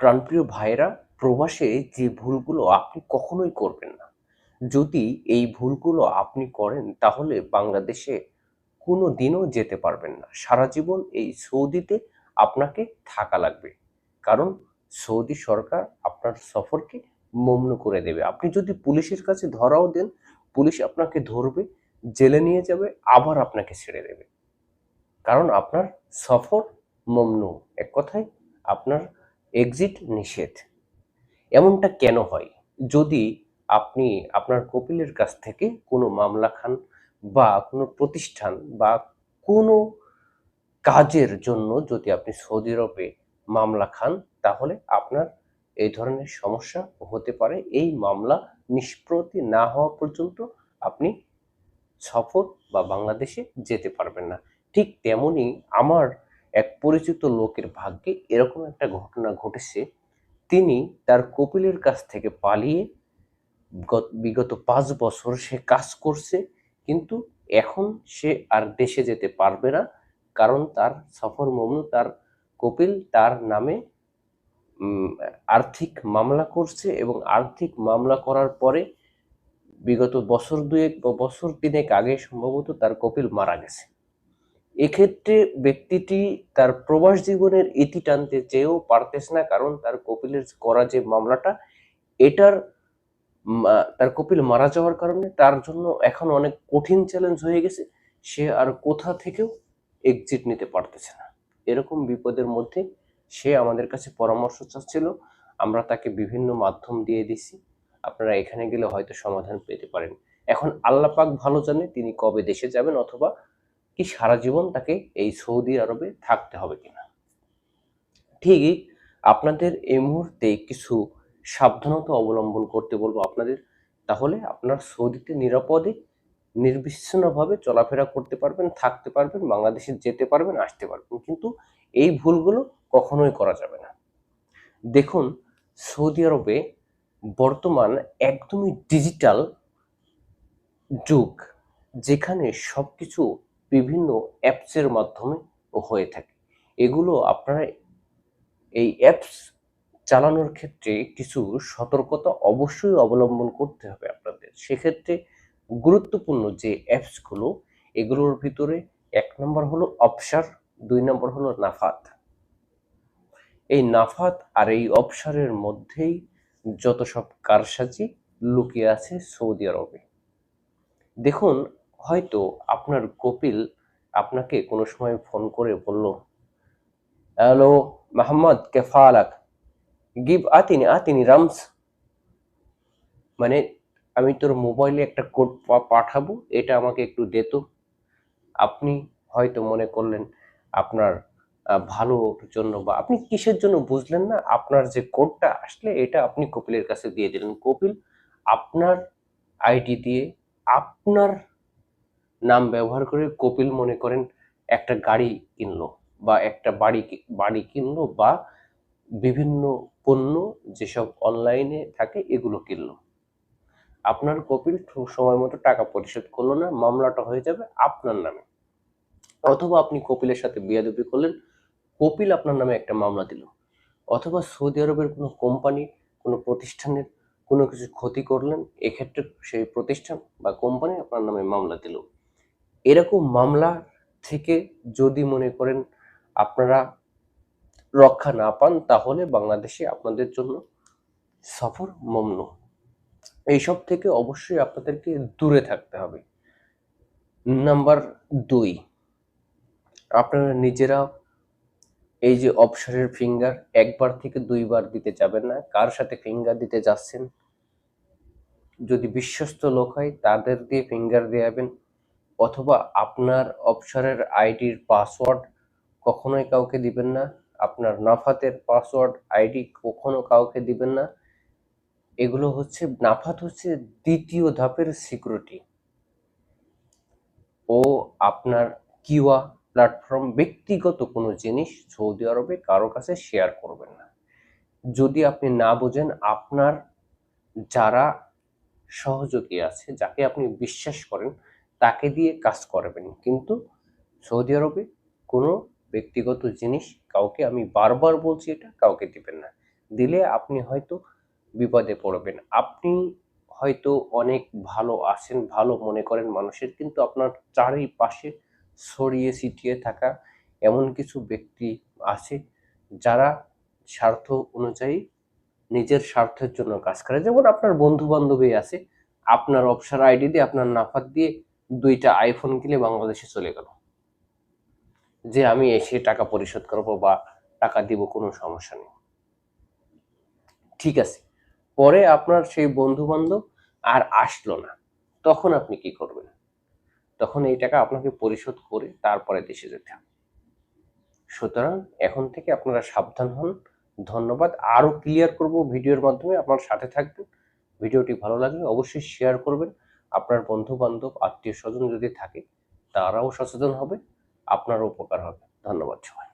প্রাণপ্রিয় ভাইরা প্রবাসে যে ভুলগুলো আপনি কখনোই করবেন না। যদি এই ভুলগুলো আপনি করেন, তাহলে বাংলাদেশে কোনো দিনও যেতে পারবেন না। সারা জীবন এই সৌদিতে আপনাকে থাকা লাগবে। কারণ সৌদি সরকার আপনার সফরকে মমনু করে দেবে। আপনি যদি পুলিশের কাছে ধরাও দেন, পুলিশ আপনাকে ধরবে, জেলে নিয়ে যাবে, আবার আপনাকে ছেড়ে দেবে। কারণ আপনার সফর মমনু এক কথায় আপনার এক্সিট নিষেধ। এমনটা কেন হয়? যদি আপনি আপনার কপিলের কাছ থেকে কোনো মামলা খান বা কোনো প্রতিষ্ঠান বা কোনো কাজের জন্য যদি আপনি সৌদি আরবে মামলা খান, তাহলে আপনার এই ধরনের সমস্যা হতে পারে। এই মামলা নিষ্পত্তি না হওয়া পর্যন্ত আপনি সফর বা বাংলাদেশে যেতে পারবেন না। ঠিক তেমনি আমার এক পরিচিত লোকের ভাগ্যে এরকম একটা ঘটনা ঘটেছে। তিনি তার কপিলের কাছ থেকে পালিয়ে গত- বিগত পাঁচ বছর সে কাজ করছে, কিন্তু এখন সে আর দেশে যেতে পারবে না, কারণ তার সফর মমনু, তার কপিল তার নামে আর্থিক মামলা করছে এবং আর্থিক মামলা করার পরে বিগত বছর দুয়েক বা বছর তিনেক আগে সম্ভবত তার কপিল মারা গেছে। এক্ষেত্রে ব্যক্তিটি তার প্রবাস জীবনের ইতি টানতে চেয়েও পারতেছে না, কারণ তার কপিলের করা যে মামলাটা, এটার তার কপিল মারা যাওয়ার কারণে তার জন্য এখন অনেক কঠিন চ্যালেঞ্জ হয়ে গেছে, সে আর কোথা থেকেও এক্সিট নিতে পারতেছে না। এরকম বিপদের মধ্যে সে আমাদের কাছে পরামর্শ চাচ্ছিল, আমরা তাকে বিভিন্ন মাধ্যম দিয়ে দিছি, আপনারা এখানে গেলে হয়তো সমাধান পেতে পারেন। এখন আল্লাপাক ভালো জানে তিনি কবে দেশে যাবেন অথবা কি সারা জীবন তাকে এই সৌদি আরবে থাকতে হবে কিনা? ঠিকই, আপনাদের এই মুহূর্তে কিছু সাবধানতা অবলম্বন করতে বলব আপনাদের। তাহলে আপনার সৌদিতে নিরাপদে, নির্বিচ্ছিন্নভাবে চলাফেরা করতে পারবেন, থাকতে পারবেন, বাংলাদেশে যেতে পারবেন, আসতে পারবেন। কিন্তু এই ভুলগুলো কখনোই করা যাবে না। দেখুন, সৌদি আরবে বর্তমান একদমই ডিজিটাল যুগ, যেখানে সবকিছু বিভিন্ন অ্যাপসের মাধ্যমে হয়ে থাকে। এগুলো আপনারা এই অ্যাপস চালানোর ক্ষেত্রে কিছু সতর্কতা অবশ্যই অবলম্বন করতে হবে আপনাদের। সেক্ষেত্রে গুরুত্বপূর্ণ যে অ্যাপসগুলো এগুলোর ভিতরে এক নম্বর হলো অপসার দুই নম্বর হলো নাফাত। এই নাফাত আর এই অপসারের মধ্যেই যত সব কারসাজি লুকিয়ে আছে সৌদি আরবে। দেখুন হয়তো আপনার কপিল আপনাকে কোনো সময় ফোন করে বলল, হ্যালো, মোহাম্মদ, কেফালাক গিভ আতিনি আতিনি রামস। মানে আমি তোর মোবাইলে একটা কোড পাঠাবো, এটা আমাকে একটু দে তো। আপনি হয়তো মনে করলেন, আপনার ভালোর জন্য বা, আপনি কিসের জন্য বুঝলেন না? আপনার যে কোডটা আসলে এটা আপনি কপিলের কাছে দিয়ে দিলেন। কপিল আপনার আইডি দিয়ে আপনার নাম ব্যবহার করে কপিল মনে করেন একটা গাড়ি কিনলো বা একটা বাড়ি বাড়ি কিনলো বা বিভিন্ন পণ্য যেসব অনলাইনে থাকে এগুলো কিনলো। আপনার কপিল সময় মতো টাকা পরিশোধ করল না, মামলাটা হয়ে যাবে আপনার নামে। অথবা আপনি কপিলের সাথে বিয়াদবি করলেন, কপিল আপনার নামে একটা মামলা দিল। অথবা সৌদি আরবের কোনো কোম্পানি, কোনো প্রতিষ্ঠানের কোনো কিছু ক্ষতি করলেন, এক্ষেত্রে সেই প্রতিষ্ঠান বা কোম্পানি আপনার নামে মামলা দিল। এরকম মামলা থেকে যদি মনে করেন আপনারা রক্ষা না পান, তাহলে বাংলাদেশে আপনাদের জন্য সফর মমনু। এইসব থেকে অবশ্যই আপনাদেরকে দূরে থাকতে হবে। নাম্বার দুই, আপনারা নিজেরা এই যে অপসরের ফিঙ্গার একবার থেকে দুইবার দিতে যাবেন না, কার সাথে ফিঙ্গার দিতে যাচ্ছেন? যদি বিশ্বস্ত লোক হয় তাদের দিয়ে ফিঙ্গার দেয়াবেন অথবা আপনার অপসরের আইডির পাসওয়ার্ড কখনোই কাউকে দিবেন না, আপনার নাফাতের পাসওয়ার্ড আইডি কখনো কাউকে দিবেন না। এগুলো হচ্ছে, নাফাত হচ্ছে দ্বিতীয় ধাপের সিকিউরিটি। ও আপনার কিওয়া প্ল্যাটফর্ম, ব্যক্তিগত কোনো জিনিস সৌদি আরবে কারও কাছে শেয়ার করবেন না। যদি আপনি না বোঝেন, আপনার যারা সহযোগী আছে, যাকে আপনি বিশ্বাস করেন তাকে দিয়ে কাজ করবেন। কিন্তু সৌদি আরবে কোনো ব্যক্তিগত জিনিস কাউকে আমি বারবার বলছি এটা কাউকে দিবেন না। দিলে আপনি হয়তো বিপদে পড়বেন। আপনি হয়তো অনেক ভালো আছেন, ভালো মনে করেন মানুষের, কিন্তু আপনার চারিপাশে ছড়িয়ে ছিটিয়ে থাকা এমন কিছু ব্যক্তি আছে যারা স্বার্থ অনুযায়ী নিজের স্বার্থের জন্য কাজ করে। যেমন আপনার বন্ধু বান্ধবী আছে, আপনার অপসার আইডি দিয়ে, আপনার নাফাত দিয়ে দুইটা আইফোন কিনে বাংলাদেশে চলে গেল। যে আমি এসে টাকা পরিশোধ করব বা টাকা দিব, কোনো সমস্যা নেই। ঠিক আছে। পরে আপনার সেই বন্ধু বান্ধব আর আসলো না। তখন আপনি কি করবেন? তখন এই টাকা আপনাকে পরিশোধ করে তারপরে দেশে যেতে হবে। সুতরাং এখন থেকে আপনারা সাবধান হন। ধন্যবাদ। আরও ক্লিয়ার করব ভিডিওর মাধ্যমে। আপনার সাথে থাকবেন। ভিডিওটি ভালো লাগলে অবশ্যই শেয়ার করবেন। আপনার বন্ধু বান্ধব আত্মীয় স্বজন যদি থাকে, তারাও সচেতন হবে, আপনারও উপকার হবে। ধন্যবাদ সবাই